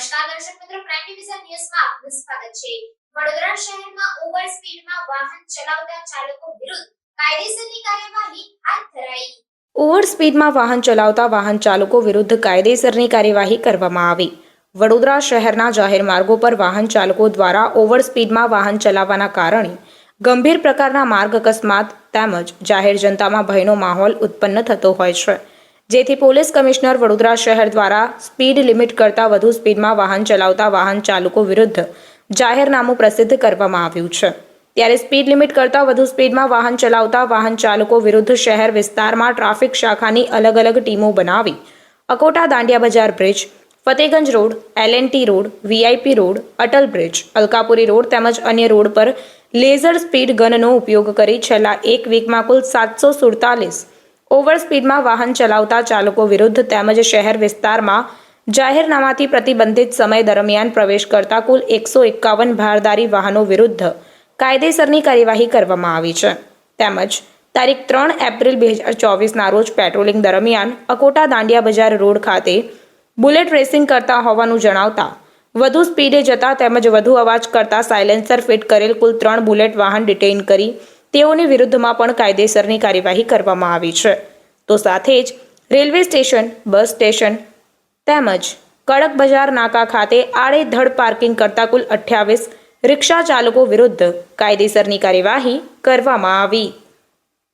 નમસ્કાર દર્શક prime division ન્યૂઝમાં આપનું સ્વાગત છે. વડોદરા શહેરમાં ઓવર સ્પીડમાં વાહન ચલાવતા ચાલકો વિરુદ્ધ કાયદેસરની કાર્યવાહી હાથ ધરાઈ. ઓવર સ્પીડમાં વાહન ચલાવતા વાહન ચાલકો વિરુદ્ધ કાયદેસરની કાર્યવાહી કરવામાં આવી. વડોદરા શહેરના જાહેર માર્ગો પર વાહન ચાલકો દ્વારા ઓવર સ્પીડમાં વાહન ચલાવવાના કારણે ગંભીર પ્રકારના માર્ગ અકસ્માત તેમજ જાહેર જનતામાં ભયનો માહોલ ઉત્પન્ન થતો હોય છે. જેથી પોલીસ કમિશનર વડોદરા શહેર દ્વારા સ્પીડ લિમિટ કરતાં વધુ સ્પીડમાં વાહન ચલાવતા વાહન ચાલકો વિરુદ્ધ જાહેરનામું પ્રસિદ્ધ કરવામાં આવ્યું છે. ત્યારે સ્પીડ લિમિટ કરતાં વધુ સ્પીડમાં વાહન ચલાવતા વાહન ચાલકો વિરુદ્ધ શહેર વિસ્તારમાં ટ્રાફિક શાખાની અલગ અલગ ટીમો બનાવી Akota Dandiya Bazar bridge, Fatehganj road, L N T road, VIP road, Atal bridge, Alkapuri road તેમજ અન્ય રોડ પર લેઝર સ્પીડ ગનનો ઉપયોગ કરી છેલ્લા એક વીકમાં કુલ સાતસો સુડતાલીસ ઓવર સ્પીડમાં વાહન ચલાવતા ચાલકો વિરુદ્ધ તેમજ શહેર વિસ્તારમાં જાહેરનામાથી પ્રતિબંધિત સમય દરમિયાન પ્રવેશ કરતા કુલ એકસો એકાવન ભારદારી વાહનો વિરુદ્ધ કાયદેસરની કાર્યવાહી કરવામાં આવી છે. તેમજ તારીખ ત્રણ એપ્રિલ બે હજાર ચોવીસના રોજ પેટ્રોલિંગ દરમિયાન અકોટા દાંડિયા બજાર રોડ ખાતે બુલેટ રેસિંગ કરતા હોવાનું જણાવતા વધુ સ્પીડે જતા તેમજ વધુ અવાજ કરતા સાયલેન્સર ફિટ કરેલ કુલ ત્રણ બુલેટ વાહન ડિટેઇન કરી તેઓની વિરુદ્ધમાં પણ કાયદેસરની કાર્યવાહી કરવામાં આવી છે. તો સાથે જ રેલવે સ્ટેશન, બસ સ્ટેશન તેમજ કડક બજાર નાકા ખાતે આડેધડ પાર્કિંગ કરતા કુલ અઠ્યાવીસ રિક્ષા ચાલકો વિરુદ્ધ કાયદેસરની કાર્યવાહી કરવામાં આવી.